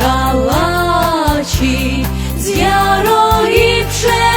калачі з ярої пшениці.